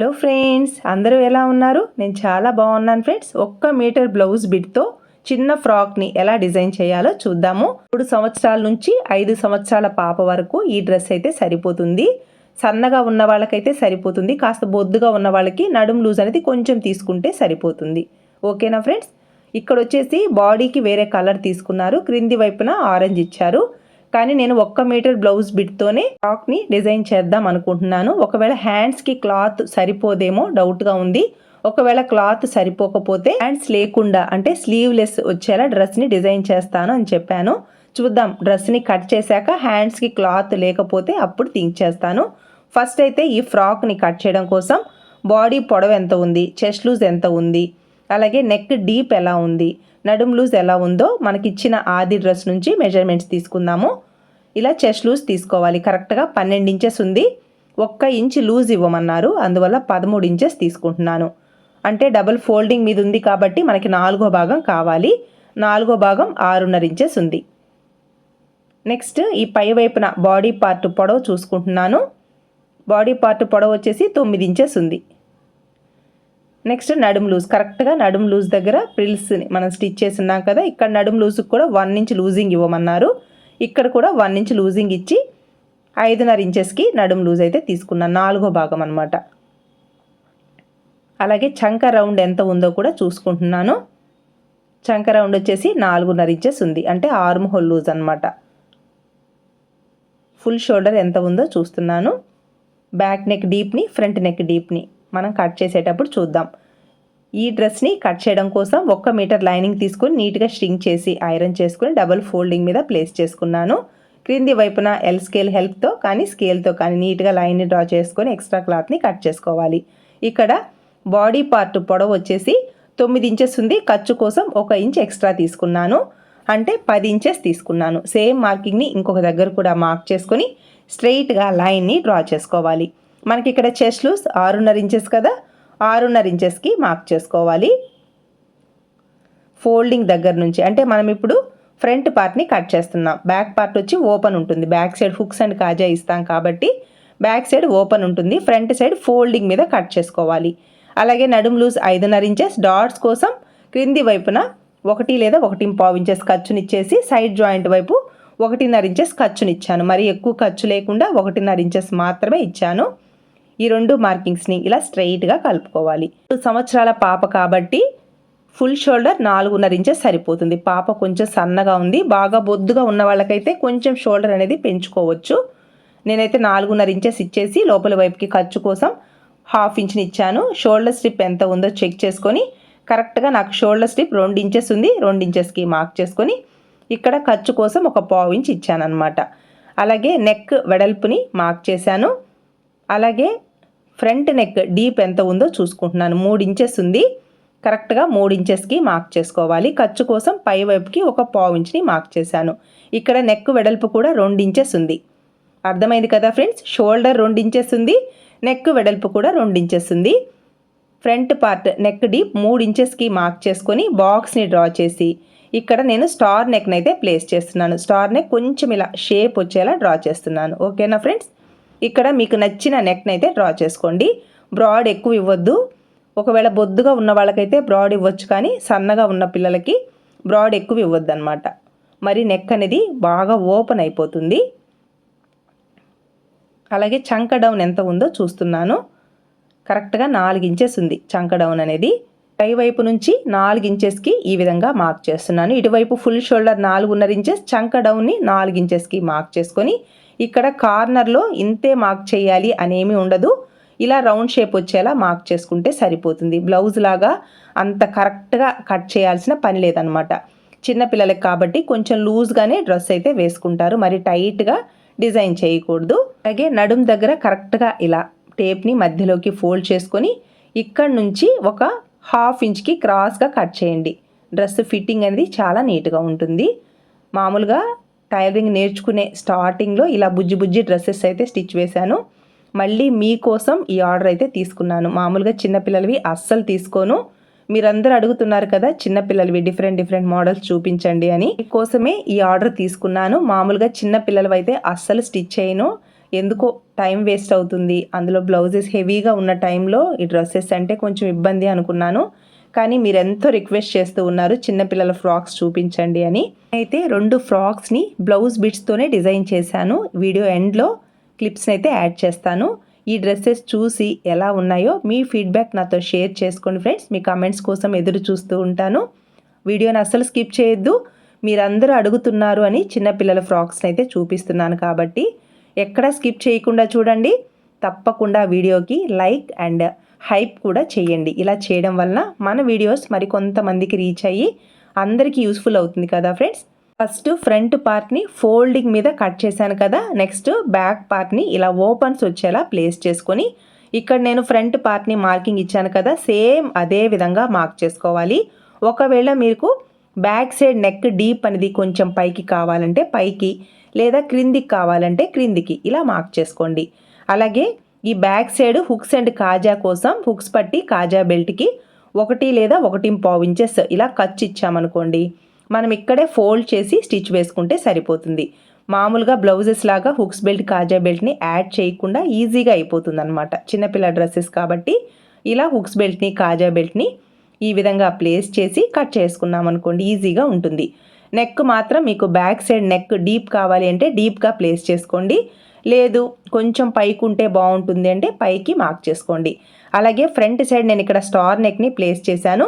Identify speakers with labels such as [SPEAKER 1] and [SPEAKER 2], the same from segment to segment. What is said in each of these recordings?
[SPEAKER 1] Hello friends అందరూ ఎలా ఉన్నారు? నేను చాలా బాగున్నాను ఫ్రెండ్స్ ఒక్క మీటర్ బ్లౌజ్ బిట్తో చిన్న ఫ్రాక్ని ఎలా డిజైన్ చేయాలో చూద్దాము. మూడు సంవత్సరాల నుంచి ఐదు సంవత్సరాల పాప వరకు ఈ డ్రెస్ అయితే సరిపోతుంది. సన్నగా ఉన్న వాళ్ళకైతే సరిపోతుంది. కాస్త బొద్దుగా ఉన్న వాళ్ళకి నడుం లూజ్ అనేది కొంచెం తీసుకుంటే సరిపోతుంది. ఓకేనా ఫ్రెండ్స్ ఇక్కడ వచ్చేసి బాడీకి వేరే కలర్ తీసుకున్నారు. క్రింది వైపున ఆరెంజ్ ఇచ్చారు. కానీ నేను ఒక్క మీటర్ బ్లౌజ్ బిట్తోనే ఫ్రాక్ని డిజైన్ చేద్దాం అనుకుంటున్నాను. ఒకవేళ హ్యాండ్స్కి క్లాత్ సరిపోదేమో డౌట్గా ఉంది. ఒకవేళ క్లాత్ సరిపోకపోతే హ్యాండ్స్ లేకుండా అంటే స్లీవ్లెస్ వచ్చేలా డ్రెస్ని డిజైన్ చేస్తాను అని చెప్పాను. చూద్దాం డ్రెస్ని కట్ చేశాక హ్యాండ్స్కి క్లాత్ లేకపోతే అప్పుడు థింక్ చేస్తాను ఫస్ట్ అయితే ఈ ఫ్రాక్ని కట్ చేయడం కోసం బాడీ పొడవు ఎంత ఉంది చెస్ట్ లూజ్ ఎంత ఉంది అలాగే నెక్ డీప్ ఎలా ఉంది నడుం లూజ్ ఎలా ఉందో మనకి ఇచ్చిన ఆది డ్రెస్ నుంచి మెజర్మెంట్స్ తీసుకుందాము. ఇలా చెస్ట్ లూజ్ తీసుకోవాలి. కరెక్ట్గా పన్నెండు ఇంచెస్ ఉంది. ఒక్క ఇంచ్ లూజ్ ఇవ్వమన్నారు. అందువల్ల పదమూడు ఇంచెస్ తీసుకుంటున్నాను. అంటే డబుల్ ఫోల్డింగ్ మీద ఉంది కాబట్టి మనకి నాలుగో భాగం కావాలి. నాలుగో భాగం ఆరున్నర ఇంచెస్ ఉంది. నెక్స్ట్ ఈ పై వైపున బాడీ పార్ట్ పొడవు చూసుకుంటున్నాను. బాడీ పార్ట్ పొడవు వచ్చేసి తొమ్మిది ఇంచెస్ ఉంది. నెక్స్ట్ నడుం లూజ్. కరెక్ట్గా నడుం లూజ్ దగ్గర ప్రిల్స్ని మనం స్టిచ్ చేసి ఉన్నాం కదా ఇక్కడ నడుం లూజ్కి కూడా వన్ ఇంచ్ లూజింగ్ ఇవ్వమన్నారు. ఇక్కడ కూడా వన్ ఇంచ్ లూజింగ్ ఇచ్చి ఐదున్నర ఇంచెస్కి నడుం లూజ్ అయితే తీసుకున్నాను నాలుగో భాగం అనమాట అలాగే చంక రౌండ్ ఎంత ఉందో కూడా చూసుకుంటున్నాను. చంక రౌండ్ వచ్చేసి నాలుగున్నర ఇంచెస్ ఉంది. అంటే ఆర్మ్ హోల్ లూజ్ అనమాట ఫుల్ షోల్డర్ ఎంత ఉందో చూస్తున్నాను. బ్యాక్ నెక్ డీప్ని ఫ్రంట్ నెక్ డీప్ని మనం కట్ చేసేటప్పుడు చూద్దాం. ఈ డ్రెస్ని కట్ చేయడం కోసం ఒక్క మీటర్ లైనింగ్ తీసుకొని నీట్గా స్ట్రింగ్ చేసి ఐరన్ చేసుకుని డబుల్ ఫోల్డింగ్ మీద ప్లేస్ చేసుకున్నాను. క్రింది వైపున ఎల్ స్కేల్ హెల్ప్తో కానీ స్కేల్తో కానీ నీట్గా లైన్ని డ్రా చేసుకొని ఎక్స్ట్రా క్లాత్ని కట్ చేసుకోవాలి. ఇక్కడ బాడీ పార్ట్ పొడవు వచ్చేసి తొమ్మిది ఇంచెస్ ఉంది. ఖర్చు కోసం ఒక ఇంచ్ ఎక్స్ట్రా తీసుకున్నాను. అంటే పది ఇంచెస్ తీసుకున్నాను. సేమ్ మార్కింగ్ని ఇంకొక దగ్గర కూడా మార్క్ చేసుకొని స్ట్రెయిట్గా లైన్ని డ్రా చేసుకోవాలి. మనకి ఇక్కడ చెస్ట్ లూస్ ఆరున్నర ఇంచెస్ కదా. ఆరున్నర ఇంచెస్కి మార్క్ చేసుకోవాలి. ఫోల్డింగ్ దగ్గర నుంచి అంటే మనం ఇప్పుడు ఫ్రంట్ పార్ట్ని కట్ చేస్తున్నాం. బ్యాక్ పార్ట్ వచ్చి ఓపెన్ ఉంటుంది. బ్యాక్ సైడ్ హుక్స్ అండ్ కాజా ఇస్తాం కాబట్టి బ్యాక్ సైడ్ ఓపెన్ ఉంటుంది. ఫ్రంట్ సైడ్ ఫోల్డింగ్ మీద కట్ చేసుకోవాలి. అలాగే నడుము లూజ్ ఐదున్నర ఇంచెస్. డాట్స్ కోసం క్రింది వైపున ఒకటి లేదా ఒకటి పావు ఇంచెస్ ఖర్చునిచ్చేసి సైడ్ జాయింట్ వైపు ఒకటిన్నర ఇంచెస్ ఖర్చునిచ్చాను. మరి ఎక్కువ ఖర్చు లేకుండా ఒకటిన్నర ఇంచెస్ మాత్రమే ఇచ్చాను. ఈ రెండు మార్కింగ్స్ని ఇలా స్ట్రైట్గా కలుపుకోవాలి. సంవత్సరాల పాప కాబట్టి ఫుల్ షోల్డర్ నాలుగున్నర ఇంచెస్ సరిపోతుంది. పాప కొంచెం సన్నగా ఉంది. బాగా బొద్దుగా ఉన్న వాళ్ళకైతే కొంచెం షోల్డర్ అనేది పెంచుకోవచ్చు. నేనైతే నాలుగున్నర ఇంచెస్ ఇచ్చేసి లోపల వైపుకి ఖర్చు కోసం హాఫ్ ఇంచ్ని ఇచ్చాను. షోల్డర్ స్ట్రిప్ ఎంత ఉందో చెక్ చేసుకొని కరెక్ట్గా నాకు షోల్డర్ స్ట్రిప్ రెండు ఇంచెస్ ఉంది. రెండు ఇంచెస్కి మార్క్ చేసుకొని ఇక్కడ ఖర్చు కోసం ఒక పావు ఇంచ్ ఇచ్చాను అనమాట అలాగే నెక్ వెడల్పుని మార్క్ చేశాను. అలాగే ఫ్రంట్ నెక్ డీప్ ఎంత ఉందో చూసుకుంటున్నాను. మూడు ఇంచెస్ ఉంది. కరెక్ట్గా మూడు ఇంచెస్కి మార్క్ చేసుకోవాలి. ఖర్చు కోసం పై వైపుకి ఒక పావు ఇంచ్ని మార్క్ చేశాను. ఇక్కడ నెక్ వెడల్పు కూడా రెండు ఇంచెస్ ఉంది. అర్థమైంది కదా ఫ్రెండ్స్? షోల్డర్ రెండు ఇంచెస్ ఉంది. నెక్ వెడల్పు కూడా రెండు ఇంచెస్ ఉంది. ఫ్రంట్ పార్ట్ నెక్ డీప్ మూడు ఇంచెస్కి మార్క్ చేసుకొని బాక్స్ని డ్రా చేసి ఇక్కడ నేను స్టార్ నెక్ని అయితే ప్లేస్ చేస్తున్నాను. స్టార్ నెక్ కొంచెం ఇలా షేప్ వచ్చేలా డ్రా చేస్తున్నాను. ఓకేనా ఫ్రెండ్స్? ఇక్కడ మీకు నచ్చిన నెక్ని అయితే డ్రా చేసుకోండి. బ్రాడ్ ఎక్కువ ఇవ్వద్దు. ఒకవేళ బొద్దుగా ఉన్న వాళ్ళకైతే బ్రాడ్ ఇవ్వచ్చు కానీ సన్నగా ఉన్న పిల్లలకి బ్రాడ్ ఎక్కువ ఇవ్వద్దు అనమాట మరి నెక్ అనేది బాగా ఓపెన్ అయిపోతుంది. అలాగే చంక డౌన్ ఎంత ఉందో చూస్తున్నాను. కరెక్ట్గా నాలుగు ఇంచెస్ ఉంది చంక డౌన్ అనేది. పై వైపు నుంచి నాలుగు ఇంచెస్కి ఈ విధంగా మార్క్ చేస్తున్నాను. ఇటువైపు ఫుల్ షోల్డర్ నాలుగున్నర ఇంచెస్ చంక డౌన్ని నాలుగు ఇంచెస్కి మార్క్ చేసుకొని ఇక్కడ కార్నర్లో ఇంతే మార్క్ చేయాలి అనేమి ఉండదు. ఇలా రౌండ్ షేప్ వచ్చేలా మార్క్ చేసుకుంటే సరిపోతుంది. బ్లౌజ్ లాగా అంత కరెక్ట్గా కట్ చేయాల్సిన పని లేదనమాట. చిన్నపిల్లలకి కాబట్టి కొంచెం లూజ్గానే డ్రెస్ అయితే వేసుకుంటారు. మరి టైట్గా డిజైన్ చేయకూడదు. అలాగే నడుం దగ్గర కరెక్ట్గా ఇలా టేప్ని మధ్యలోకి ఫోల్డ్ చేసుకొని ఇక్కడ నుంచి ఒక హాఫ్ ఇంచ్కి క్రాస్గా కట్ చేయండి. డ్రెస్ ఫిట్టింగ్ అనేది చాలా నీట్గా ఉంటుంది. మామూలుగా టైలరింగ్ నేర్చుకునే స్టార్టింగ్లో ఇలా బుజ్జి బుజ్జి డ్రెస్సెస్ అయితే స్టిచ్ వేశాను. మళ్ళీ మీకోసం ఈ ఆర్డర్ అయితే తీసుకున్నాను. మామూలుగా చిన్నపిల్లలవి అస్సలు తీసుకోను. మీరందరూ అడుగుతున్నారు కదా చిన్నపిల్లలవి డిఫరెంట్ డిఫరెంట్ మోడల్స్ చూపించండి అని. కోసమే ఈ ఆర్డర్ తీసుకున్నాను. మామూలుగా చిన్న పిల్లలవి అయితే అస్సలు స్టిచ్ చేయను. ఎందుకో టైం వేస్ట్ అవుతుంది. అందులో బ్లౌజెస్ హెవీగా ఉన్న టైంలో ఈ డ్రెస్సెస్ అంటే కొంచెం ఇబ్బంది అనుకున్నాను. కానీ మీరు ఎంతో రిక్వెస్ట్ చేస్తూ ఉన్నారు చిన్నపిల్లల ఫ్రాక్స్ చూపించండి అని. అయితే రెండు ఫ్రాక్స్ని బ్లౌజ్ బిట్స్తోనే డిజైన్ చేశాను. వీడియో ఎండ్లో క్లిప్స్ని అయితే యాడ్ చేస్తాను. ఈ డ్రెస్సెస్ చూసి ఎలా ఉన్నాయో మీ ఫీడ్బ్యాక్ నాతో షేర్ చేసుకోండి ఫ్రెండ్స్. మీ కమెంట్స్ కోసం ఎదురు చూస్తూ ఉంటాను. వీడియోని అస్సలు స్కిప్ చేయొద్దు. మీరందరూ అడుగుతున్నారు అని చిన్నపిల్లల ఫ్రాక్స్ని అయితే చూపిస్తున్నాను కాబట్టి ఎక్కడ స్కిప్ చేయకుండా చూడండి. తప్పకుండా వీడియోకి లైక్ అండ్ హైప్ కూడా చేయండి. ఇలా చేయడం వలన మన వీడియోస్ మరి కొంతమందికి రీచ్ అయ్యి అందరికీ యూస్ఫుల్ అవుతుంది కదా ఫ్రెండ్స్? ఫస్ట్ ఫ్రంట్ పార్ట్ని ఫోల్డింగ్ మీద కట్ చేశాను కదా నెక్స్ట్ బ్యాక్ పార్ట్ని ఇలా ఓపెన్స్ వచ్చేలా ప్లేస్ చేసుకొని ఇక్కడ నేను ఫ్రంట్ పార్ట్ని మార్కింగ్ ఇచ్చాను కదా సేమ్ అదే విధంగా మార్క్ చేసుకోవాలి. ఒకవేళ మీకు బ్యాక్ సైడ్ నెక్ డీప్ అనేది కొంచెం పైకి కావాలంటే పైకి లేదా క్రిందికి కావాలంటే క్రిందికి ఇలా మార్క్ చేసుకోండి. అలాగే ఈ బ్యాక్ సైడ్ హుక్స్ అండ్ కాజా కోసం హుక్స్ పట్టి కాజా బెల్ట్కి ఒకటి లేదా ఒకటి పావు ఇంచెస్ ఇలా ఖర్చు ఇచ్చామనుకోండి మనం ఇక్కడే ఫోల్డ్ చేసి స్టిచ్ వేసుకుంటే సరిపోతుంది. మామూలుగా బ్లౌజెస్ లాగా హుక్స్ బెల్ట్ కాజా బెల్ట్ని యాడ్ చేయకుండా ఈజీగా అయిపోతుంది అనమాట చిన్నపిల్ల డ్రెస్సెస్ కాబట్టి ఇలా హుక్స్ బెల్ట్ని కాజా బెల్ట్ని ఈ విధంగా ప్లేస్ చేసి కట్ చేసుకున్నాం అనుకోండి ఈజీగా ఉంటుంది. నెక్ మాత్రం మీకు బ్యాక్ సైడ్ నెక్ డీప్ కావాలి అంటే డీప్గా ప్లేస్ చేసుకోండి. లేదు కొంచెం పైకి ఉంటే బాగుంటుంది అంటే పైకి మార్క్ చేసుకోండి. అలాగే ఫ్రంట్ సైడ్ నేను ఇక్కడ స్టార్ నెక్ని ప్లేస్ చేశాను.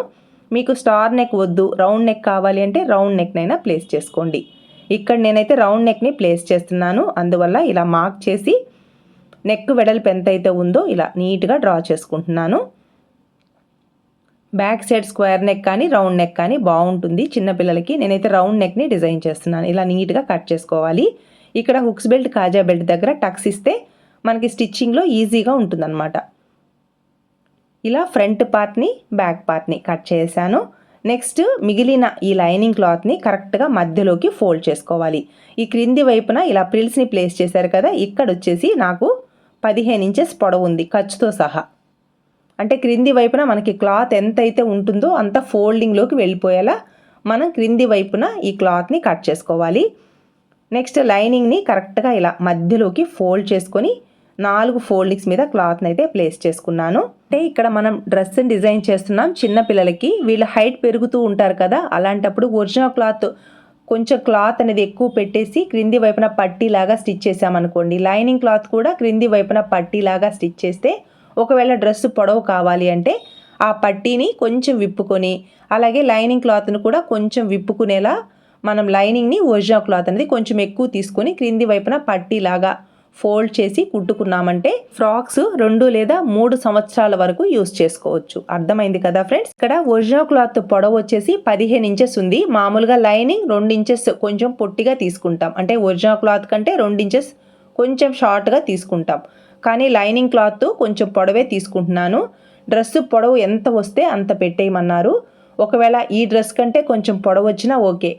[SPEAKER 1] మీకు స్టార్ నెక్ వద్దు రౌండ్ నెక్ కావాలి అంటే రౌండ్ నెక్నైనా ప్లేస్ చేసుకోండి. ఇక్కడ నేనైతే రౌండ్ నెక్ని ప్లేస్ చేస్తున్నాను. అందువల్ల ఇలా మార్క్ చేసి నెక్ వెడల్పు ఎంతైతే ఉందో ఇలా నీట్గా డ్రా చేసుకుంటున్నాను. బ్యాక్ సైడ్ స్క్వేర్ నెక్ కానీ రౌండ్ నెక్ కానీ బాగుంటుంది. చిన్నపిల్లలకి నేనైతే రౌండ్ నెక్ని డిజైన్ చేస్తున్నాను. ఇలా నీట్గా కట్ చేసుకోవాలి. ఇక్కడ హుక్స్ బెల్ట్ కాజా బెల్ట్ దగ్గర టక్స్ ఇస్తే మనకి స్టిచ్చింగ్లో ఈజీగా ఉంటుందన్నమాట. ఇలా ఫ్రంట్ పార్ట్ని బ్యాక్ పార్ట్ని కట్ చేశాను. నెక్స్ట్ మిగిలిన ఈ లైనింగ్ క్లాత్ని కరెక్ట్గా మధ్యలోకి ఫోల్డ్ చేసుకోవాలి. ఈ క్రింది వైపున ఇలా ప్రిల్స్ని ప్లేస్ చేశారు కదా ఇక్కడ వచ్చేసి నాకు పదిహేను ఇంచెస్ పొడవు ఉంది ఖర్చుతో సహా. అంటే క్రింది వైపున మనకి క్లాత్ ఎంత అయితే ఉంటుందో అంత ఫోల్డింగ్లోకి వెళ్ళిపోయేలా మనం క్రింది వైపున ఈ క్లాత్ని కట్ చేసుకోవాలి. నెక్స్ట్ లైనింగ్ని కరెక్ట్గా ఇలా మధ్యలోకి ఫోల్డ్ చేసుకొని నాలుగు ఫోల్డింగ్స్ మీద క్లాత్ని అయితే ప్లేస్ చేసుకున్నాను. అంటే ఇక్కడ మనం డ్రెస్ని డిజైన్ చేస్తున్నాం. చిన్న పిల్లలకి వీళ్ళ హైట్ పెరుగుతూ ఉంటారు కదా అలాంటప్పుడు ఒరిజినల్ క్లాత్ కొంచెం క్లాత్ అనేది ఎక్కువ పెట్టేసి క్రింది వైపున పట్టీలాగా స్టిచ్ చేసామనుకోండి లైనింగ్ క్లాత్ కూడా క్రింది వైపున పట్టీలాగా స్టిచ్ చేస్తే ఒకవేళ డ్రెస్ పొడవు కావాలి అంటే ఆ పట్టీని కొంచెం విప్పుకొని అలాగే లైనింగ్ క్లాత్ను కూడా కొంచెం విప్పుకునేలా మనం లైనింగ్ని ఒరిజినల్ క్లాత్ అనేది కొంచెం ఎక్కువ తీసుకొని క్రింది వైపున పట్టీలాగా ఫోల్డ్ చేసి కుట్టుకున్నామంటే ఫ్రాక్స్ రెండు లేదా మూడు సంవత్సరాల వరకు యూస్ చేసుకోవచ్చు. అర్థమైంది కదా ఫ్రెండ్స్? ఇక్కడ ఒరిజినల్ క్లాత్ పొడవు వచ్చేసి పదిహేను ఇంచెస్ ఉంది. మామూలుగా లైనింగ్ రెండు ఇంచెస్ కొంచెం పొట్టిగా తీసుకుంటాం. అంటే ఒరిజినల్ క్లాత్ కంటే రెండు ఇంచెస్ కొంచెం షార్ట్గా తీసుకుంటాం. కానీ లైనింగ్ క్లాత్ కొంచెం పొడవే తీసుకుంటున్నాను. డ్రెస్ పొడవు ఎంత వస్తే అంత పెట్టేయమన్నారు. ఒకవేళ ఈ డ్రెస్ కంటే కొంచెం పొడవు వచ్చినా ఓకే.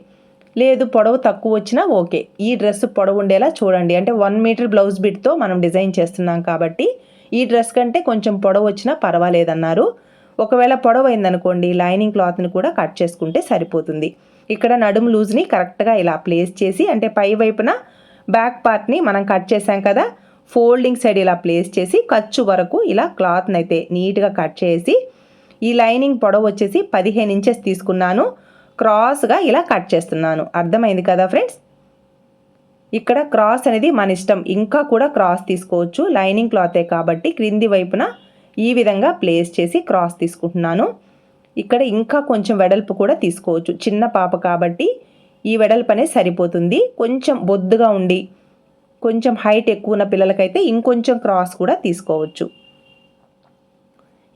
[SPEAKER 1] లేదు పొడవు తక్కువ వచ్చినా ఓకే. ఈ డ్రెస్ పొడవు ఉండేలా చూడండి. అంటే వన్ మీటర్ బ్లౌజ్ బిట్తో మనం డిజైన్ చేస్తున్నాం కాబట్టి ఈ డ్రెస్ కంటే కొంచెం పొడవు వచ్చినా పర్వాలేదన్నారు. ఒకవేళ పొడవు అయిందనుకోండి లైనింగ్ క్లాత్ని కూడా కట్ చేసుకుంటే సరిపోతుంది. ఇక్కడ నడుము లూజ్ని కరెక్ట్గా ఇలా ప్లేస్ చేసి అంటే పై వైపున బ్యాక్ పార్ట్ని మనం కట్ చేసాం కదా ఫోల్డింగ్ సైడ్ ఇలా ప్లేస్ చేసి ఖర్చు వరకు ఇలా క్లాత్ని అయితే నీట్గా కట్ చేసి ఈ లైనింగ్ పొడవు వచ్చేసి పదిహేను ఇంచెస్ తీసుకున్నాను. క్రాస్గా ఇలా కట్ చేస్తున్నాను. అర్థమైంది కదా ఫ్రెండ్స్? ఇక్కడ క్రాస్ అనేది మన ఇష్టం. ఇంకా కూడా క్రాస్ తీసుకోవచ్చు. లైనింగ్ క్లాతే కాబట్టి క్రింది వైపున ఈ విధంగా ప్లేస్ చేసి క్రాస్ తీసుకుంటున్నాను. ఇక్కడ ఇంకా కొంచెం వెడల్పు కూడా తీసుకోవచ్చు. చిన్న పాప కాబట్టి ఈ వెడల్పు అనేది సరిపోతుంది. కొంచెం బొద్దుగా ఉండి కొంచెం హైట్ ఎక్కువ ఉన్న పిల్లలకైతే ఇంకొంచెం క్రాస్ కూడా తీసుకోవచ్చు.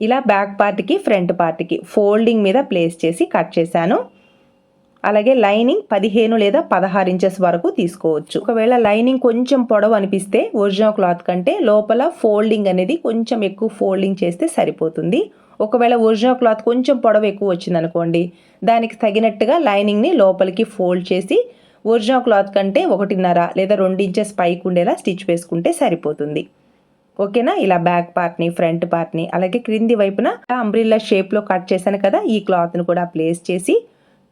[SPEAKER 1] ఇలా బ్యాక్ పార్ట్కి ఫ్రంట్ పార్ట్కి ఫోల్డింగ్ మీద ప్లేస్ చేసి కట్ చేశాను. అలాగే లైనింగ్ పదిహేను లేదా పదహారు ఇంచెస్ వరకు తీసుకోవచ్చు. ఒకవేళ లైనింగ్ కొంచెం పొడవు అనిపిస్తే ఒరిజినల్ క్లాత్ కంటే లోపల ఫోల్డింగ్ అనేది కొంచెం ఎక్కువ ఫోల్డింగ్ చేస్తే సరిపోతుంది. ఒకవేళ ఒరిజినల్ క్లాత్ కొంచెం పొడవు ఎక్కువ వచ్చిందనుకోండి దానికి తగినట్టుగా లైనింగ్ని లోపలికి ఫోల్డ్ చేసి ఒరిజినల్ క్లాత్ కంటే ఒకటిన్నర లేదా రెండు ఇంచెస్ పైకి ఉండేలా స్టిచ్ వేసుకుంటే సరిపోతుంది. ఓకేనా? ఇలా బ్యాక్ పార్ట్ని ఫ్రంట్ పార్ట్ని అలాగే క్రింది వైపున అంబ్రిల్లా షేప్లో కట్ చేశాను కదా ఈ క్లాత్ని కూడా ప్లేస్ చేసి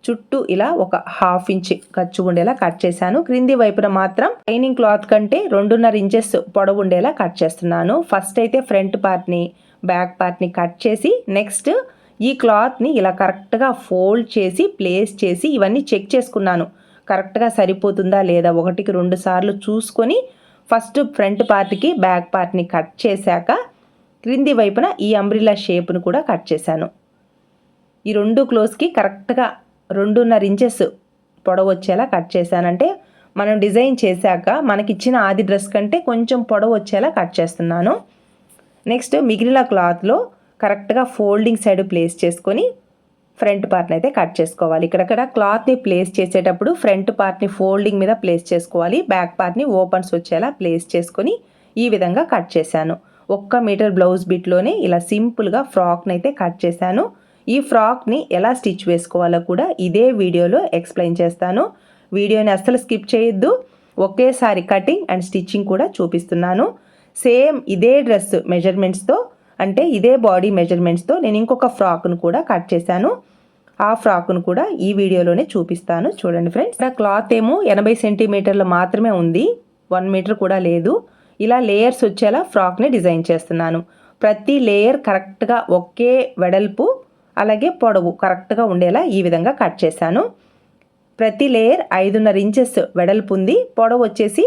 [SPEAKER 1] చుట్టూ ఇలా ఒక హాఫ్ ఇంచ్ ఖర్చు ఉండేలా కట్ చేశాను. క్రింది వైపున మాత్రం లైనింగ్ క్లాత్ కంటే రెండున్నర ఇంచెస్ పొడవు ఉండేలా కట్ చేస్తున్నాను. ఫస్ట్ అయితే ఫ్రంట్ పార్ట్ని బ్యాక్ పార్ట్ని కట్ చేసి నెక్స్ట్ ఈ క్లాత్ని ఇలా కరెక్ట్గా ఫోల్డ్ చేసి ప్లేస్ చేసి ఇవన్నీ చెక్ చేసుకున్నాను. కరెక్ట్గా సరిపోతుందా లేదా ఒకటికి రెండు సార్లు చూసుకొని ఫస్ట్ ఫ్రంట్ పార్ట్కి బ్యాక్ పార్ట్ని కట్ చేశాక క్రింది వైపున ఈ అంబ్రిలా షేప్ను కూడా కట్ చేశాను. ఈ రెండు క్లోజ్కి కరెక్ట్గా రెండున్నర ఇంచెస్ పొడవు వచ్చేలా కట్ చేశానంటే మనం డిజైన్ చేశాక మనకిచ్చిన ఆది డ్రెస్ కంటే కొంచెం పొడవు వచ్చేలా కట్ చేస్తున్నాను. నెక్స్ట్ మిగిలిన క్లాత్లో కరెక్ట్గా ఫోల్డింగ్ సైడ్ ప్లేస్ చేసుకొని ఫ్రంట్ పార్ట్ని అయితే కట్ చేసుకోవాలి. ఇక్కడక్కడ క్లాత్ని ప్లేస్ చేసేటప్పుడు ఫ్రంట్ పార్ట్ని ఫోల్డింగ్ మీద ప్లేస్ చేసుకోవాలి. బ్యాక్ పార్ట్ని ఓపెన్స్ వచ్చేలా ప్లేస్ చేసుకొని ఈ విధంగా కట్ చేశాను. ఒక్క మీటర్ బ్లౌజ్ బిట్లోనే ఇలా సింపుల్గా ఫ్రాక్ని అయితే కట్ చేశాను. ఈ ఫ్రాక్ని ఎలా స్టిచ్ వేసుకోవాలో కూడా ఇదే వీడియోలో ఎక్స్ప్లెయిన్ చేస్తాను. వీడియోని అస్సలు స్కిప్ చేయొద్దు. ఒకేసారి కటింగ్ అండ్ స్టిచ్చింగ్ కూడా చూపిస్తున్నాను. సేమ్ ఇదే డ్రెస్ మెజర్మెంట్స్తో అంటే ఇదే బాడీ మెజర్మెంట్స్తో నేను ఇంకొక ఫ్రాక్ను కూడా కట్ చేశాను. ఆ ఫ్రాక్ను కూడా ఈ వీడియోలోనే చూపిస్తాను. చూడండి ఫ్రెండ్స్. ఇక్కడ క్లాత్ ఏమో ఎనభై సెంటీమీటర్లు మాత్రమే ఉంది. వన్ మీటర్ కూడా లేదు. ఇలా లేయర్స్ వచ్చేలా ఫ్రాక్ని డిజైన్ చేస్తున్నాను. ప్రతి లేయర్ కరెక్ట్గా ఒకే వెడల్పు అలాగే పొడవు కరెక్ట్గా ఉండేలా ఈ విధంగా కట్ చేశాను. ప్రతి లేయర్ ఐదున్నర ఇంచెస్ వెడల్పు ఉంది. పొడవు వచ్చేసి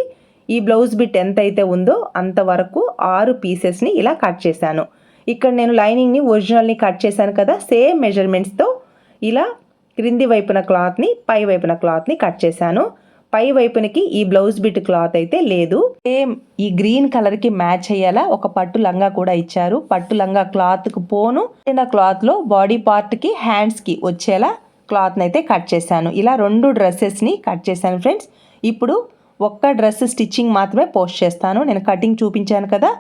[SPEAKER 1] ఈ బ్లౌజ్ బిట్ ఎంత అయితే ఉందో అంతవరకు ఆరు పీసెస్ని ఇలా కట్ చేశాను. ఇక్కడ నేను లైనింగ్ని ఒరిజినల్ని కట్ చేశాను కదా సేమ్ మెజర్మెంట్స్తో ఇలా క్రింది వైపున క్లాత్ని పై వైపున క్లాత్ని కట్ చేశాను. పై వైపునకి ఈ బ్లౌజ్ బిట్ క్లాత్ అయితే లేదు. సేమ్ ఈ గ్రీన్ కలర్కి మ్యాచ్ అయ్యేలా ఒక పట్టు లంగా కూడా ఇచ్చారు. పట్టు లంగా క్లాత్కు పోను. క్లాత్లో బాడీ పార్ట్కి హ్యాండ్స్కి వచ్చేలా క్లాత్ని అయితే కట్ చేశాను. ఇలా రెండు డ్రెస్సెస్ని కట్ చేశాను ఫ్రెండ్స్. ఇప్పుడు ఒక్క డ్రెస్ స్టిచ్చింగ్ మాత్రమే పోస్ట్ చేస్తాను. నేను కటింగ్ చూపించాను కదా.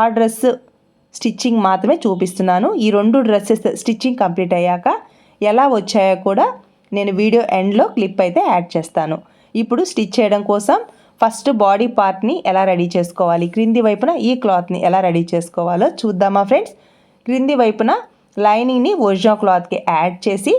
[SPEAKER 1] ఆ డ్రెస్ స్టిచ్చింగ్ మాత్రమే చూపిస్తున్నాను. ఈ రెండు డ్రెస్సెస్ స్టిచ్చింగ్ కంప్లీట్ అయ్యాక ఎలా వచ్చాయో కూడా నేను వీడియో ఎండ్లో క్లిప్ అయితే యాడ్ చేస్తాను. ఇప్పుడు స్టిచ్ చేయడం కోసం ఫస్ట్ బాడీ పార్ట్ని ఎలా రెడీ చేసుకోవాలి? క్రింది వైపున ఈ క్లాత్ని ఎలా రెడీ చేసుకోవాలో చూద్దామా ఫ్రెండ్స్? క్రింది వైపున లైనింగ్ని ఒరిజినల్ క్లాత్కి యాడ్ చేసి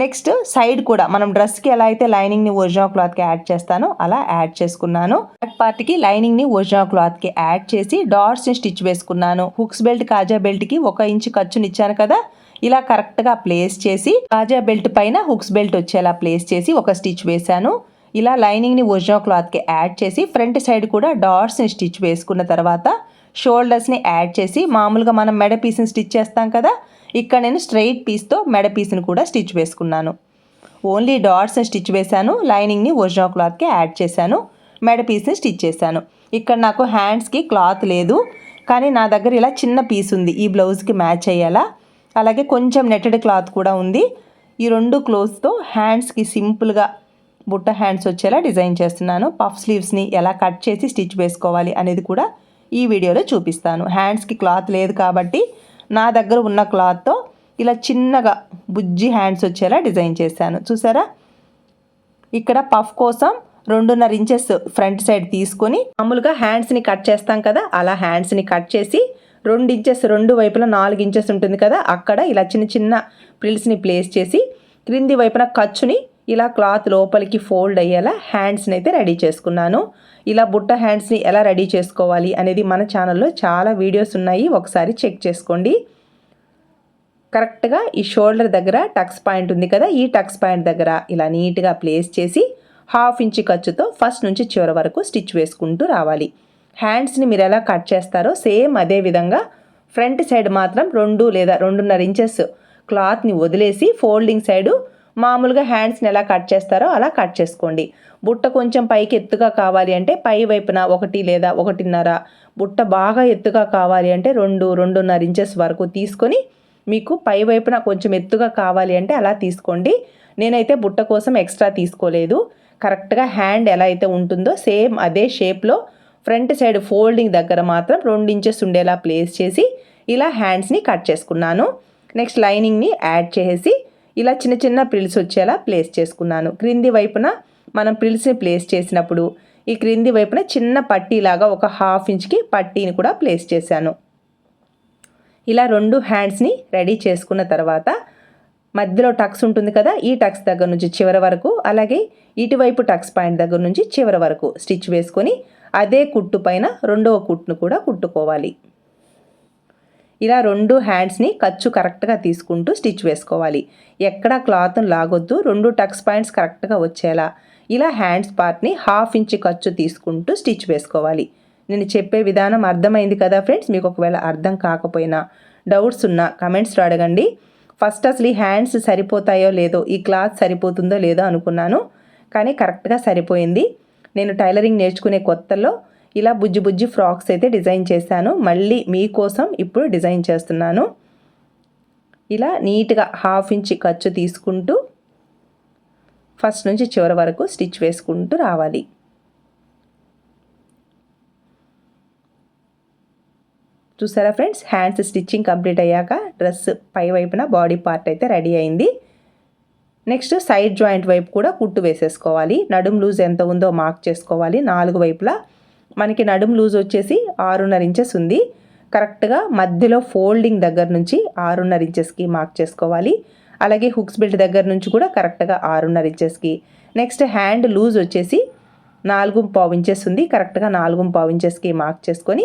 [SPEAKER 1] నెక్స్ట్ సైడ్ కూడా మనం డ్రెస్కి ఎలా అయితే లైనింగ్ని ఒరిజినల్ క్లాత్కి యాడ్ చేస్తానో అలా యాడ్ చేసుకున్నాను. బ్యాక్ పార్ట్కి లైనింగ్ని ఒరిజినల్ క్లాత్కి యాడ్ చేసి డాట్స్ని స్టిచ్ వేసుకున్నాను. హుక్స్ బెల్ట్ కాజా బెల్ట్కి ఒక ఇంచు ఖర్చునిచ్చాను కదా? ఇలా కరెక్ట్గా ప్లేస్ చేసి కాజా బెల్ట్ పైన హుక్స్ బెల్ట్ వచ్చేలా ప్లేస్ చేసి ఒక స్టిచ్ వేశాను. ఇలా లైనింగ్ని ఒరిజినల్ క్లాత్కి యాడ్ చేసి ఫ్రంట్ సైడ్ కూడా డాట్స్ని స్టిచ్ వేసుకున్న తర్వాత షోల్డర్స్ని యాడ్ చేసి మామూలుగా మనం మెడ పీస్ని స్టిచ్ చేస్తాం కదా ఇక్కడ నేను స్ట్రైట్ పీస్తో మెడ పీస్ని కూడా స్టిచ్ వేసుకున్నాను. ఓన్లీ డాట్స్ స్టిచ్ వేశాను లైనింగ్ని ఒరిజినల్ క్లాత్కి యాడ్ చేశాను మెడ పీస్ని స్టిచ్ చేశాను. ఇక్కడ నాకు హ్యాండ్స్కి క్లాత్ లేదు కానీ నా దగ్గర ఇలా చిన్న పీస్ ఉంది ఈ బ్లౌజ్కి మ్యాచ్ అయ్యేలా. అలాగే కొంచెం నెట్టెడ్ క్లాత్ కూడా ఉంది ఈ రెండు క్లోత్స్తో హ్యాండ్స్కి సింపుల్గా బుట్ట హ్యాండ్స్ వచ్చేలా డిజైన్ చేస్తున్నాను. పఫ్ స్లీవ్స్ని ఎలా కట్ చేసి స్టిచ్ వేసుకోవాలి అనేది కూడా ఈ వీడియోలో చూపిస్తాను. హ్యాండ్స్కి క్లాత్ లేదు కాబట్టి నా దగ్గర ఉన్న క్లాత్తో ఇలా చిన్నగా బుజ్జి హ్యాండ్స్ వచ్చేలా డిజైన్ చేశాను. చూసారా? ఇక్కడ పఫ్ కోసం రెండున్నర ఇంచెస్ ఫ్రంట్ సైడ్ తీసుకొని మామూలుగా హ్యాండ్స్ని కట్ చేస్తాం కదా అలా హ్యాండ్స్ని కట్ చేసి రెండు ఇంచెస్ రెండు వైపులా నాలుగు ఇంచెస్ ఉంటుంది కదా అక్కడ ఇలా చిన్న చిన్న ప్రిల్స్ని ప్లేస్ చేసి క్రింది వైపున ఖర్చుని ఇలా క్లాత్ లోపలికి ఫోల్డ్ అయ్యేలా హ్యాండ్స్ని అయితే రెడీ చేసుకున్నాను. ఇలా బుట్ట హ్యాండ్స్ని ఎలా రెడీ చేసుకోవాలి అనేది మన ఛానల్లో చాలా వీడియోస్ ఉన్నాయి. ఒకసారి చెక్ చేసుకోండి. కరెక్ట్గా ఈ షోల్డర్ దగ్గర టక్స్ పాయింట్ ఉంది కదా ఈ టక్స్ పాయింట్ దగ్గర ఇలా నీట్గా ప్లేస్ చేసి హాఫ్ ఇంచ్ ఖర్చుతో ఫస్ట్ నుంచి చివరి వరకు స్టిచ్ వేసుకుంటూ రావాలి. హ్యాండ్స్ని మీరు ఎలా కట్ చేస్తారో సేమ్ అదే విధంగా ఫ్రంట్ సైడ్ మాత్రం రెండు లేదా రెండున్నర ఇంచెస్ క్లాత్ని వదిలేసి ఫోల్డింగ్ సైడు మామూలుగా హ్యాండ్స్ని ఎలా కట్ చేస్తారో అలా కట్ చేసుకోండి. బుట్ట కొంచెం పైకి ఎత్తుగా కావాలి అంటే పై వైపున ఒకటి లేదా ఒకటిన్నర. బుట్ట బాగా ఎత్తుగా కావాలి అంటే రెండు రెండున్నర ఇంచెస్ వరకు తీసుకొని మీకు పై వైపున కొంచెం ఎత్తుగా కావాలి అంటే అలా తీసుకోండి. నేనైతే బుట్ట కోసం ఎక్స్ట్రా తీసుకోలేదు. కరెక్ట్గా హ్యాండ్ ఎలా అయితే ఉంటుందో సేమ్ అదే షేప్లో ఫ్రంట్ సైడ్ ఫోల్డింగ్ దగ్గర మాత్రం రెండు ఇంచెస్ ఉండేలా ప్లేస్ చేసి ఇలా హ్యాండ్స్ని కట్ చేసుకున్నాను. నెక్స్ట్ లైనింగ్ని యాడ్ చేసి ఇలా చిన్న చిన్న ప్రిల్స్ వచ్చేలా ప్లేస్ చేసుకున్నాను. క్రింది వైపున మనం ప్రిల్స్ని ప్లేస్ చేసినప్పుడు ఈ క్రింది వైపున చిన్న పట్టీలాగా ఒక హాఫ్ ఇంచ్కి పట్టీని కూడా ప్లేస్ చేశాను. ఇలా రెండు హ్యాండ్స్ని రెడీ చేసుకున్న తర్వాత మధ్యలో టక్స్ ఉంటుంది కదా ఈ టక్స్ దగ్గర నుంచి చివరి వరకు అలాగే ఇటువైపు టక్స్ పాయింట్ దగ్గర నుంచి చివరి వరకు స్టిచ్ వేసుకొని అదే కుట్టు పైన రెండవ కుట్టును కూడా కుట్టుకోవాలి. ఇలా రెండు హ్యాండ్స్ని ఖర్చు కరెక్ట్గా తీసుకుంటూ స్టిచ్ వేసుకోవాలి. ఎక్కడ క్లాత్ను లాగొద్దు రెండు టక్స్ పాయింట్స్ కరెక్ట్గా వచ్చేలా. ఇలా హ్యాండ్స్ పార్ట్ని హాఫ్ ఇంచ్ ఖర్చు తీసుకుంటూ స్టిచ్ వేసుకోవాలి. నేను చెప్పే విధానం అర్థమైంది కదా ఫ్రెండ్స్ మీకు ఒకవేళ అర్థం కాకపోయినా డౌట్స్ ఉన్నా కమెంట్స్లో అడగండి. ఫస్ట్ అసలు ఈ హ్యాండ్స్ సరిపోతాయో లేదో ఈ క్లాత్ సరిపోతుందో లేదో అనుకున్నాను. కానీ కరెక్ట్గా సరిపోయింది. నేను టైలరింగ్ నేర్చుకునే కొత్తలో ఇలా బుజ్జి బుజ్జి ఫ్రాక్స్ అయితే డిజైన్ చేశాను. మళ్ళీ మీకోసం ఇప్పుడు డిజైన్ చేస్తున్నాను. ఇలా నీట్గా హాఫ్ ఇంచ్ ఖర్చు తీసుకుంటూ ఫస్ట్ నుంచి చివరి వరకు స్టిచ్ వేసుకుంటూ రావాలి. చూసారా ఫ్రెండ్స్? హ్యాండ్స్ స్టిచ్చింగ్ కంప్లీట్ అయ్యాక డ్రెస్ పై వైపున బాడీ పార్ట్ అయితే రెడీ అయింది. నెక్స్ట్ సైడ్ జాయింట్ వైపు కూడా కుట్టు వేసేసుకోవాలి. నడుం లూజ్ ఎంత ఉందో మార్క్ చేసుకోవాలి. నాలుగు వైపులా మనకి నడుం లూజ్ వచ్చేసి ఆరున్నర ఇంచెస్ ఉంది. కరెక్ట్గా మధ్యలో ఫోల్డింగ్ దగ్గర నుంచి ఆరున్నర ఇంచెస్కి మార్క్ చేసుకోవాలి. అలాగే హుక్స్ బెల్ట్ దగ్గర నుంచి కూడా కరెక్ట్గా ఆరున్నర ఇంచెస్కి. నెక్స్ట్ హ్యాండ్ లూజ్ వచ్చేసి నాలుగు పావు ఇంచెస్ ఉంది. కరెక్ట్గా నాలుగు పావు ఇంచెస్కి మార్క్ చేసుకొని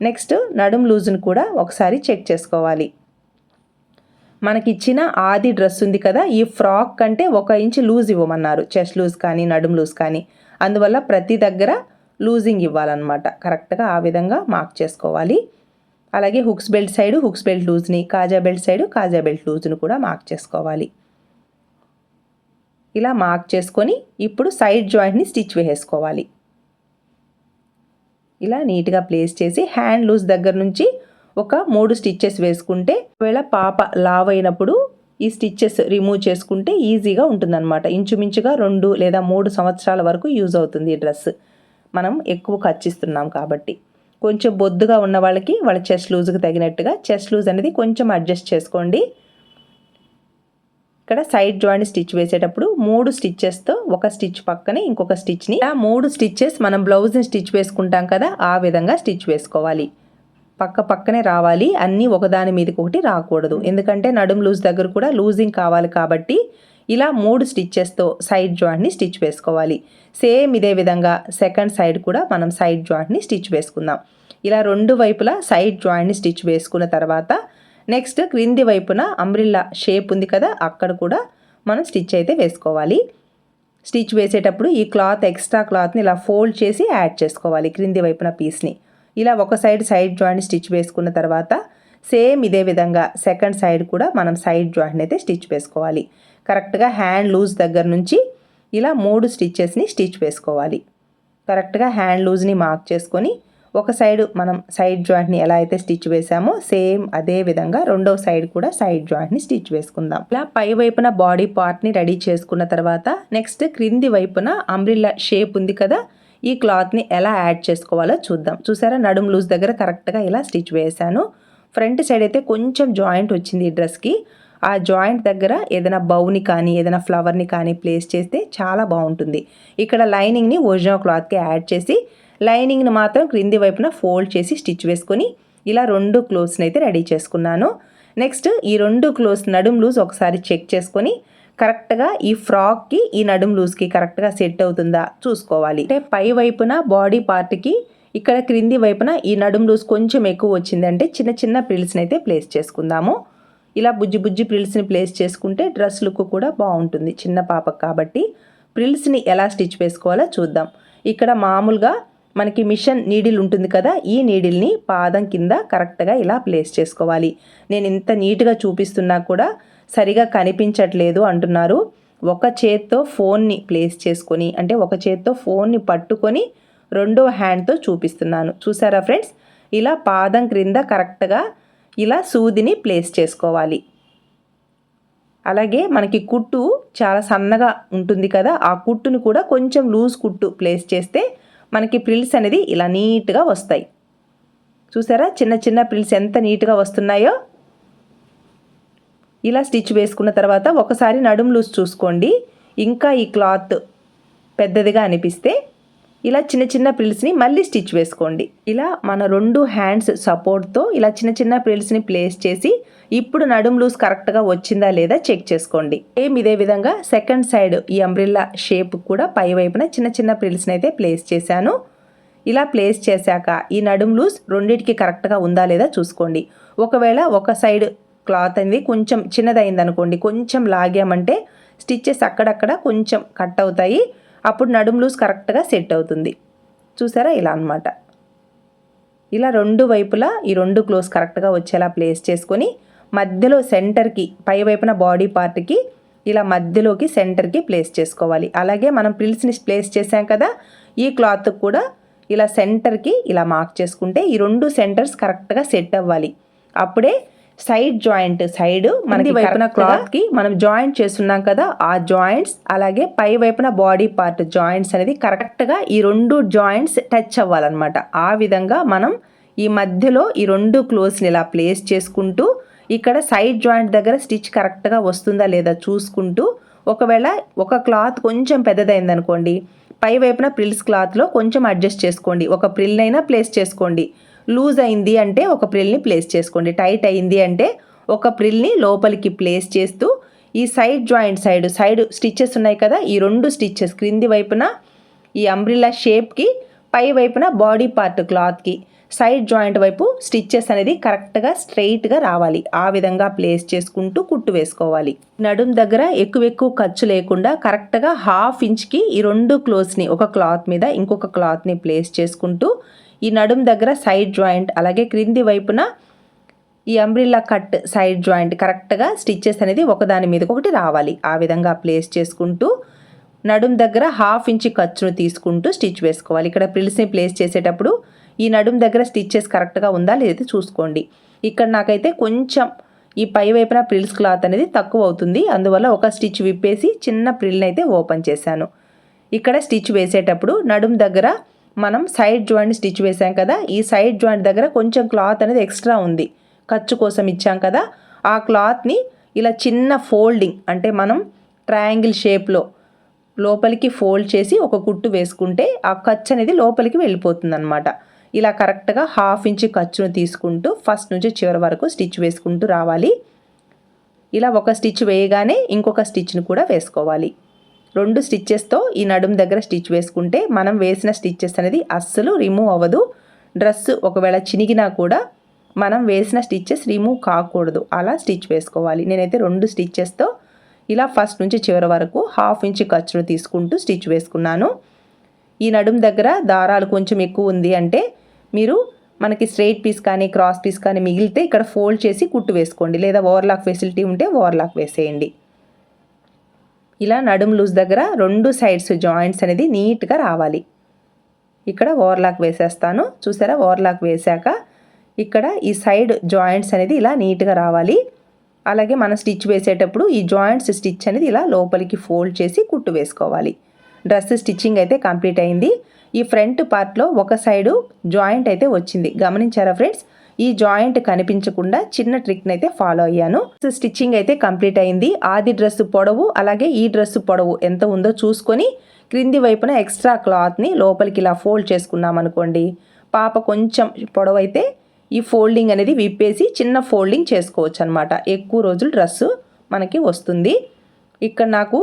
[SPEAKER 1] నెక్స్ట్ నడుం లూజ్ని కూడా ఒకసారి చెక్ చేసుకోవాలి. మనకిచ్చిన ఆది డ్రెస్ ఉంది కదా ఈ ఫ్రాక్ కంటే ఒక ఇంచ్ లూజ్ ఇవ్వమన్నారు. చెస్ట్ లూజ్ కానీ నడుం లూజ్ కానీ. అందువల్ల ప్రతి దగ్గర లూజింగ్ ఇవ్వాలన్నమాట. కరెక్ట్గా ఆ విధంగా మార్క్ చేసుకోవాలి. అలాగే hooks belt side hooks belt లూజ్ని కాజా బెల్ట్ సైడ్ కాజా బెల్ట్ లూజ్ని కూడా మార్క్ చేసుకోవాలి. ఇలా మార్క్ చేసుకొని ఇప్పుడు సైడ్ జాయింట్ని స్టిచ్ వేసేసుకోవాలి. ఇలా నీట్గా ప్లేస్ చేసి హ్యాండ్ లూజ్ దగ్గర నుంచి ఒక మూడు స్టిచ్చెస్ వేసుకుంటే ఒకవేళ పాప లావ్ అయినప్పుడు ఈ స్టిచ్చెస్ రిమూవ్ చేసుకుంటే ఈజీగా ఉంటుందన్నమాట. ఇంచుమించుగా రెండు లేదా మూడు సంవత్సరాల వరకు యూజ్ అవుతుంది ఈ డ్రెస్. మనం ఎక్కువ ఖర్చిస్తున్నాం కాబట్టి. కొంచెం బొద్దుగా ఉన్న వాళ్ళకి వాళ్ళ చెస్ట్ లూజ్కి తగినట్టుగా చెస్ట్ లూజ్ అనేది కొంచెం అడ్జస్ట్ చేసుకోండి. ఇక్కడ సైడ్ జాయింట్ స్టిచ్ వేసేటప్పుడు మూడు స్టిచ్చెస్తో ఒక స్టిచ్ పక్కనే ఇంకొక స్టిచ్ని ఆ మూడు స్టిచ్చెస్ మనం బ్లౌజ్ని స్టిచ్ వేసుకుంటాం కదా ఆ విధంగా స్టిచ్ వేసుకోవాలి. పక్క పక్కనే రావాలి అన్నీ ఒకదాని మీదకి ఒకటి రాకూడదు. ఎందుకంటే నడుం లూజ్ దగ్గర కూడా లూజింగ్ కావాలి కాబట్టి ఇలా మూడు స్టిచ్చెస్తో సైడ్ జాయింట్ని స్టిచ్ వేసుకోవాలి. సేమ్ ఇదే విధంగా సెకండ్ సైడ్ కూడా మనం సైడ్ జాయింట్ని స్టిచ్ వేసుకుందాం. ఇలా రెండు వైపులా సైడ్ జాయింట్ని స్టిచ్ వేసుకున్న తర్వాత నెక్స్ట్ క్రింది వైపున అంబ్రిల్లా షేప్ ఉంది కదా అక్కడ కూడా మనం స్టిచ్ అయితే వేసుకోవాలి. స్టిచ్ వేసేటప్పుడు ఈ క్లాత్ ఎక్స్ట్రా క్లాత్ని ఇలా ఫోల్డ్ చేసి యాడ్ చేసుకోవాలి క్రింది వైపున పీస్ని ఇలా ఒక సైడ్ సైడ్ జాయింట్ స్టిచ్ వేసుకున్న తర్వాత సేమ్ ఇదే విధంగా సెకండ్ సైడ్ కూడా మనం సైడ్ జాయింట్ అయితే స్టిచ్ వేసుకోవాలి. కరెక్ట్గా హ్యాండ్ లూజ్ దగ్గర నుంచి ఇలా మూడు స్టిచ్చెస్ని స్టిచ్ వేసుకోవాలి. కరెక్ట్గా హ్యాండ్ లూజ్ని మార్క్ చేసుకొని ఒక సైడ్ మనం సైడ్ జాయింట్ని ఎలా అయితే స్టిచ్ వేసామో సేమ్ అదే విధంగా రెండవ సైడ్ కూడా సైడ్ జాయింట్ని స్టిచ్ వేసుకుందాం. ఇలా పై వైపున బాడీ పార్ట్ని రెడీ చేసుకున్న తర్వాత నెక్స్ట్ క్రింది వైపున అంబ్రిల్లా షేప్ ఉంది కదా ఈ క్లాత్ని ఎలా యాడ్ చేసుకోవాలో చూద్దాం. చూసారా? నడుం లూజ్ దగ్గర కరెక్ట్గా ఇలా స్టిచ్ వేసాను ఫ్రంట్ సైడ్ అయితే కొంచెం జాయింట్ వచ్చింది ఈ డ్రెస్కి. ఆ జాయింట్ దగ్గర ఏదైనా బౌని కానీ ఏదైనా ఫ్లవర్ని కానీ ప్లేస్ చేస్తే చాలా బాగుంటుంది. ఇక్కడ లైనింగ్ని ఒరిజినల్ క్లాత్కి యాడ్ చేసి లైనింగ్ని మాత్రం క్రింది వైపున ఫోల్డ్ చేసి స్టిచ్ వేసుకొని ఇలా రెండు క్లోత్స్ని అయితే రెడీ చేసుకున్నాను. నెక్స్ట్ ఈ రెండు క్లోత్స్ నడుం లూజ్ ఒకసారి చెక్ చేసుకొని కరెక్ట్గా ఈ ఫ్రాక్కి ఈ నడుం లూజ్కి కరెక్ట్గా సెట్ అవుతుందా చూసుకోవాలి. అంటే పై వైపున బాడీ పార్ట్కి ఇక్కడ క్రింది వైపున ఈ నడుం లూజ్ కొంచెం ఎక్కువ వచ్చిందంటే చిన్న చిన్న పిల్స్ని అయితే ప్లేస్ చేసుకుందాము. ఇలా బుజ్జి బుజ్జి ప్రిల్స్ని ప్లేస్ చేసుకుంటే డ్రెస్ లుక్ కూడా బాగుంటుంది. చిన్న పాపకు కాబట్టి ప్రిల్స్ని ఎలా స్టిచ్ వేసుకోవాలో చూద్దాం. ఇక్కడ మామూలుగా మనకి మిషన్ నీడిల్ ఉంటుంది కదా ఈ నీడిల్ని పాదం కింద కరెక్ట్గా ఇలా ప్లేస్ చేసుకోవాలి. నేను ఇంత నీట్గా చూపిస్తున్నా కూడా సరిగా కనిపించట్లేదు అంటున్నారు. ఒక చేత్తో ఫోన్ని ప్లేస్ చేసుకొని అంటే ఒక చేత్తో ఫోన్ని పట్టుకొని రెండో హ్యాండ్తో చూపిస్తున్నాను. చూసారా ఫ్రెండ్స్? ఇలా పాదం క్రింద కరెక్ట్గా ఇలా సూదిని ప్లేస్ చేసుకోవాలి. అలాగే మనకి కుట్టు చాలా సన్నగా ఉంటుంది కదా ఆ కుట్టుని కూడా కొంచెం లూజ్ కుట్టు ప్లేస్ చేస్తే మనకి ప్రిల్స్ అనేది ఇలా నీట్గా వస్తాయి. చూసారా? చిన్న చిన్న ప్రిల్స్ ఎంత నీట్గా వస్తున్నాయో? ఇలా స్టిచ్ వేసుకున్న తర్వాత ఒకసారి నడుము లూజ్ చూసుకోండి. ఇంకా ఈ క్లాత్ పెద్దదిగా అనిపిస్తే ఇలా చిన్న చిన్న ప్రిల్స్ని మళ్ళీ స్టిచ్ వేసుకోండి. ఇలా మన రెండు హ్యాండ్స్ సపోర్ట్తో ఇలా చిన్న చిన్న ప్రిల్స్ని ప్లేస్ చేసి ఇప్పుడు నడుం లూజ్ కరెక్ట్గా వచ్చిందా లేదా చెక్ చేసుకోండి. సేమ్ ఇదే విధంగా సెకండ్ సైడ్ ఈ అంబ్రిల్లా షేప్ కూడా పై వైపున చిన్న చిన్న ప్రిల్స్ని అయితే ప్లేస్ చేశాను. ఇలా ప్లేస్ చేశాక ఈ నడుం లూజ్ రెండింటికి కరెక్ట్గా ఉందా లేదా చూసుకోండి. ఒకవేళ ఒక సైడ్ క్లాత్ అనేది కొంచెం చిన్నదైంది అనుకోండి కొంచెం లాగామంటే స్టిచ్చెస్ అక్కడక్కడ కొంచెం కట్ అవుతాయి. అప్పుడు నడుం లూజ్ కరెక్ట్గా సెట్ అవుతుంది. చూసారా? ఇలా అనమాట ఇలా రెండు వైపులా ఈ రెండు క్లోజ్ కరెక్ట్గా వచ్చేలా ప్లేస్ చేసుకొని మధ్యలో సెంటర్కి పై వైపున బాడీ పార్ట్కి ఇలా మధ్యలోకి సెంటర్కి ప్లేస్ చేసుకోవాలి. అలాగే మనం ప్రిల్స్ని ప్లేస్ చేసాం కదా ఈ క్లాత్ కూడా ఇలా సెంటర్కి ఇలా మార్క్ చేసుకుంటే ఈ రెండు సెంటర్స్ కరెక్ట్గా సెట్ అవ్వాలి. అప్పుడే సైడ్ జాయింట్ సైడ్ మనకి వైపున క్లాత్కి మనం జాయింట్ చేస్తున్నాం కదా ఆ జాయింట్స్ అలాగే పై వైపున బాడీ పార్ట్ జాయింట్స్ అనేది కరెక్ట్గా ఈ రెండు జాయింట్స్ టచ్ అవ్వాలన్నమాట. ఆ విధంగా మనం ఈ మధ్యలో ఈ రెండు క్లోజ్ని ఇలా ప్లేస్ చేసుకుంటూ ఇక్కడ సైడ్ జాయింట్ దగ్గర స్టిచ్ కరెక్ట్గా వస్తుందా లేదా చూసుకుంటూ ఒకవేళ ఒక క్లాత్ కొంచెం పెద్దదైంది అనుకోండి పై వైపున ప్రిల్స్ క్లాత్లో కొంచెం అడ్జస్ట్ చేసుకోండి. ఒక ప్రిల్ అయినా ప్లేస్ చేసుకోండి. లూజ్ అయింది అంటే ఒక ప్రిల్ని ప్లేస్ చేసుకోండి. టైట్ అయింది అంటే ఒక ప్రిల్ని లోపలికి ప్లేస్ చేస్తూ ఈ side joint side side stitches ఉన్నాయి కదా ఈ రెండు స్టిచ్చెస్ క్రింది వైపున ఈ అంబ్రిల్లా షేప్కి పై వైపున బాడీ పార్ట్ క్లాత్కి సైడ్ జాయింట్ వైపు స్టిచ్చెస్ అనేది కరెక్ట్గా స్ట్రైట్గా రావాలి. ఆ విధంగా ప్లేస్ చేసుకుంటూ కుట్టు వేసుకోవాలి. నడుం దగ్గర ఎక్కువ ఎక్కువ ఖర్చు లేకుండా కరెక్ట్గా హాఫ్ ఇంచ్కి ఈ రెండు క్లోత్స్ని ఒక క్లాత్ మీద ఇంకొక క్లాత్ని ప్లేస్ చేసుకుంటూ ఈ నడుం దగ్గర సైడ్ జాయింట్ అలాగే క్రింది వైపున ఈ అంబ్రిల్లా కట్ సైడ్ జాయింట్ కరెక్ట్గా స్టిచ్చెస్ అనేది ఒకదాని మీద ఒకటి రావాలి. ఆ విధంగా ప్లేస్ చేసుకుంటూ నడుం దగ్గర హాఫ్ ఇంచ్ ఖర్చును తీసుకుంటూ స్టిచ్ వేసుకోవాలి. ఇక్కడ ప్రిల్స్ని ప్లేస్ చేసేటప్పుడు ఈ నడుం దగ్గర స్టిచ్చెస్ కరెక్ట్గా ఉందా లేదా చూసుకోండి. ఇక్కడ నాకైతే కొంచెం ఈ పై వైపున ప్రిల్స్ క్లాత్ అనేది తక్కువ అవుతుంది. అందువల్ల ఒక స్టిచ్ విప్పేసి చిన్న ప్రిల్ని అయితే ఓపెన్ చేశాను. ఇక్కడ స్టిచ్ వేసేటప్పుడు నడుం దగ్గర మనం సైడ్ జాయింట్ స్టిచ్ వేసాం కదా ఈ సైడ్ జాయింట్ దగ్గర కొంచెం క్లాత్ అనేది ఎక్స్ట్రా ఉంది. ఖర్చు కోసం ఇచ్చాం కదా ఆ క్లాత్ని ఇలా చిన్న ఫోల్డింగ్ అంటే మనం ట్రయాంగిల్ షేప్లో లోపలికి ఫోల్డ్ చేసి ఒక కుట్టు వేసుకుంటే ఆ ఖర్చు అనేది లోపలికి వెళ్ళిపోతుంది అనమాట ఇలా కరెక్ట్గా హాఫ్ ఇంచ్ ఖర్చును తీసుకుంటూ ఫస్ట్ నుంచి చివరి వరకు స్టిచ్ వేసుకుంటూ రావాలి. ఇలా ఒక స్టిచ్ వేయగానే ఇంకొక స్టిచ్ని కూడా వేసుకోవాలి. రెండు స్టిచ్చెస్తో ఈ నడుము దగ్గర స్టిచ్ వేసుకుంటే మనం వేసిన స్టిచ్చెస్ అనేది అస్సలు రిమూవ్ అవ్వదు. డ్రెస్ ఒకవేళ చినిగినా కూడా మనం వేసిన స్టిచ్చెస్ రిమూవ్ కాకూడదు. అలా స్టిచ్ వేసుకోవాలి. నేనైతే రెండు స్టిచ్చెస్తో ఇలా ఫస్ట్ నుంచి చివరి వరకు హాఫ్ ఇంచ్ ఖర్చును తీసుకుంటూ స్టిచ్ వేసుకున్నాను. ఈ నడుం దగ్గర దారాలు కొంచెం ఎక్కువ ఉంది అంటే మీరు మనకి స్ట్రైట్ పీస్ కానీ క్రాస్ పీస్ కానీ మిగిలితే ఇక్కడ ఫోల్డ్ చేసి కుట్టు వేసుకోండి. లేదా ఓవర్లాక్ ఫెసిలిటీ ఉంటే ఓవర్లాక్ వేసేయండి. ఇలా నడుము లూజ్ దగ్గర రెండు సైడ్స్ జాయింట్స్ అనేది నీట్గా రావాలి. ఇక్కడ ఓవర్లాక్ వేసేస్తాను. చూసారా? ఓవర్లాక్ వేశాక ఇక్కడ ఈ సైడ్ జాయింట్స్ అనేది ఇలా నీట్గా రావాలి. అలాగే మనం స్టిచ్ వేసేటప్పుడు ఈ జాయింట్స్ స్టిచ్ అనేది ఇలా లోపలికి ఫోల్డ్ చేసి కుట్టు వేసుకోవాలి. డ్రెస్ స్టిచ్చింగ్ అయితే కంప్లీట్ అయింది. ఈ ఫ్రంట్ పార్ట్లో ఒక సైడు జాయింట్ అయితే వచ్చింది. గమనించారా ఫ్రెండ్స్? ఈ జాయింట్ కనిపించకుండా చిన్న ట్రిక్ని అయితే ఫాలో అయ్యాను. స్టిచ్చింగ్ అయితే కంప్లీట్ అయింది. ఆది డ్రెస్ పొడవు అలాగే ఈ డ్రెస్ పొడవు ఎంత ఉందో చూసుకొని క్రింది వైపున ఎక్స్ట్రా క్లాత్ని లోపలికి ఇలా ఫోల్డ్ చేసుకున్నాం అనుకోండి. పాప కొంచెం పొడవైతే ఈ ఫోల్డింగ్ అనేది విప్పేసి చిన్న ఫోల్డింగ్ చేసుకోవచ్చు అనమాట ఎక్కువ రోజులు డ్రెస్సు మనకి వస్తుంది. ఇక్కడ నాకు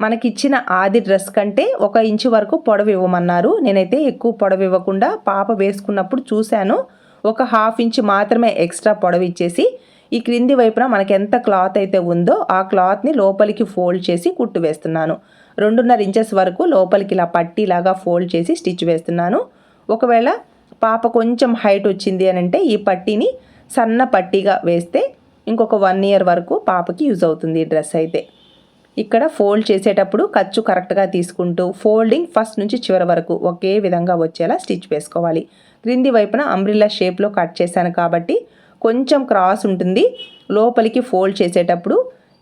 [SPEAKER 1] మనకిచ్చిన ఆది డ్రెస్ కంటే ఒక ఇంచు వరకు పొడవు ఇవ్వమన్నారు నేనైతే ఎక్కువ పొడవు ఇవ్వకుండా పాప వేసుకున్నప్పుడు చూశాను. ఒక హాఫ్ ఇంచ్ మాత్రమే ఎక్స్ట్రా పొడవు ఇచ్చేసి ఈ క్రింది వైపున మనకి ఎంత క్లాత్ అయితే ఉందో ఆ క్లాత్ని లోపలికి ఫోల్డ్ చేసి కుట్టు వేస్తున్నాను. రెండున్నర ఇంచెస్ వరకు లోపలికి ఇలా పట్టీలాగా ఫోల్డ్ చేసి స్టిచ్ వేస్తున్నాను. ఒకవేళ పాప కొంచెం హైట్ వచ్చింది అని అంటే ఈ పట్టీని సన్న పట్టీగా వేస్తే ఇంకొక వన్ ఇయర్ వరకు పాపకి యూజ్ అవుతుంది ఈ డ్రెస్ అయితే. ఇక్కడ ఫోల్డ్ చేసేటప్పుడు ఖర్చు కరెక్ట్గా తీసుకుంటూ ఫోల్డింగ్ ఫస్ట్ నుంచి చివరి వరకు ఒకే విధంగా వచ్చేలా స్టిచ్ వేసుకోవాలి. క్రింది వైపున అంబ్రిల్లా షేప్లో కట్ చేశాను కాబట్టి కొంచెం క్రాస్ ఉంటుంది. లోపలికి ఫోల్డ్ చేసేటప్పుడు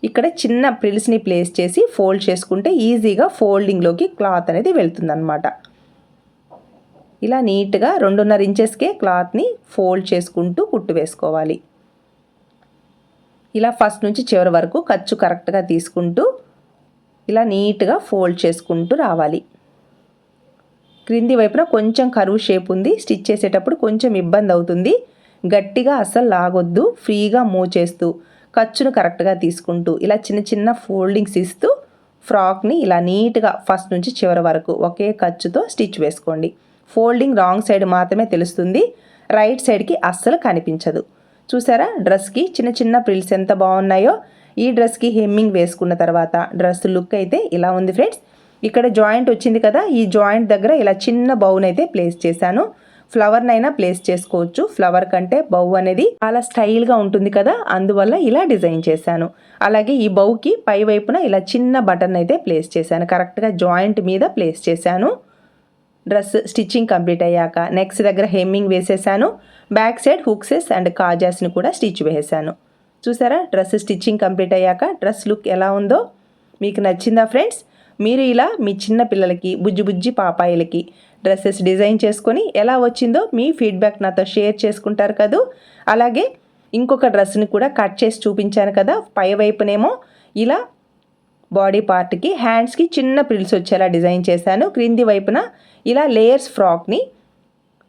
[SPEAKER 1] ఇక్కడ చిన్న ప్రిల్స్ని ప్లేస్ చేసి ఫోల్డ్ చేసుకుంటే ఈజీగా ఫోల్డింగ్లోకి క్లాత్ అనేది వెళ్తుందన్నమాట. ఇలా నీట్గా రెండున్నర ఇంచెస్కే క్లాత్ని ఫోల్డ్ చేసుకుంటూ కుట్టు వేసుకోవాలి. ఇలా ఫస్ట్ నుంచి చివరి వరకు ఖర్చు కరెక్ట్గా తీసుకుంటూ ఇలా నీట్గా ఫోల్డ్ చేసుకుంటూ రావాలి. క్రింది వైపున కొంచెం కరువు షేప్ ఉంది. స్టిచ్ చేసేటప్పుడు కొంచెం ఇబ్బంది అవుతుంది. గట్టిగా అస్సలు లాగొద్దు. ఫ్రీగా మూవ్ చేస్తూ ఖర్చును కరెక్ట్గా తీసుకుంటూ ఇలా చిన్న చిన్న ఫోల్డింగ్స్ ఇస్తూ ఫ్రాక్ని ఇలా నీట్గా ఫస్ట్ నుంచి చివరి వరకు ఒకే ఖర్చుతో స్టిచ్ వేసుకోండి. ఫోల్డింగ్ రాంగ్ సైడ్ మాత్రమే తెలుస్తుంది. రైట్ సైడ్కి అస్సలు కనిపించదు. చూసారా? డ్రెస్కి చిన్న చిన్న ప్రిల్స్ ఎంత బాగున్నాయో. ఈ డ్రెస్కి హెమ్మింగ్ వేసుకున్న తర్వాత డ్రెస్ లుక్ అయితే ఇలా ఉంది ఫ్రెండ్స్ ఇక్కడ జాయింట్ వచ్చింది కదా ఈ జాయింట్ దగ్గర ఇలా చిన్న బౌన్ అయితే ప్లేస్ చేశాను. ఫ్లవర్నైనా ప్లేస్ చేసుకోవచ్చు. ఫ్లవర్ కంటే బౌ అనేది చాలా స్టైల్గా ఉంటుంది కదా అందువల్ల ఇలా డిజైన్ చేశాను. అలాగే ఈ బౌకి పై వైపున ఇలా చిన్న బటన్ అయితే ప్లేస్ చేశాను. కరెక్ట్గా జాయింట్ మీద ప్లేస్ చేశాను. డ్రెస్ స్టిచ్చింగ్ కంప్లీట్ అయ్యాక నెక్స్ట్ దగ్గర హెమ్మింగ్ వేసేసాను. బ్యాక్ సైడ్ హుక్సెస్ అండ్ కాజాస్ని కూడా స్టిచ్ వేసాను చూసారా? డ్రెస్ స్టిచ్చింగ్ కంప్లీట్ అయ్యాక డ్రెస్ లుక్ ఎలా ఉందో? మీకు నచ్చిందా ఫ్రెండ్స్? మీరు ఇలా మీ చిన్న పిల్లలకి బుజ్జి బుజ్జి పాపాయిలకి డ్రెస్సెస్ డిజైన్ చేసుకొని ఎలా వచ్చిందో మీ ఫీడ్బ్యాక్ నాతో షేర్ చేసుకుంటారు కదూ. అలాగే ఇంకొక డ్రెస్ని కూడా కట్ చేసి చూపించాను కదా పై వైపునేమో ఇలా బాడీ పార్ట్కి హ్యాండ్స్కి చిన్న ప్రిల్స్ వచ్చేలా డిజైన్ చేశాను. క్రింది వైపున ఇలా లేయర్స్ ఫ్రాక్ని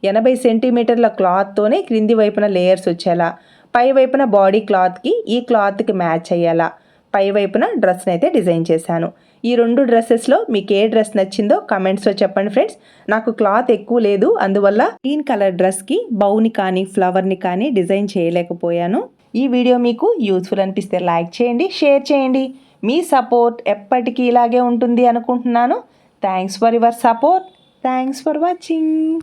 [SPEAKER 1] ఎనభై సెంటీమీటర్ల క్లాత్తోనే క్రింది వైపున లేయర్స్ వచ్చేలా పై వైపున బాడీ క్లాత్కి ఈ క్లాత్కి మ్యాచ్ అయ్యేలా పై వైపున డ్రెస్ని అయితే డిజైన్ చేశాను. ఈ రెండు డ్రెస్సెస్లో మీకు ఏ డ్రెస్ నచ్చిందో కమెంట్స్లో చెప్పండి ఫ్రెండ్స్. నాకు క్లాత్ ఎక్కువ లేదు అందువల్ల గ్రీన్ కలర్ డ్రెస్కి బౌని కానీ ఫ్లవర్ని కానీ డిజైన్ చేయలేకపోయాను. ఈ వీడియో మీకు యూస్ఫుల్ అనిపిస్తే లైక్ చేయండి షేర్ చేయండి. మీ సపోర్ట్ ఎప్పటికీ ఇలాగే ఉంటుంది అనుకుంటున్నాను. Thanks for your support. Thanks for watching.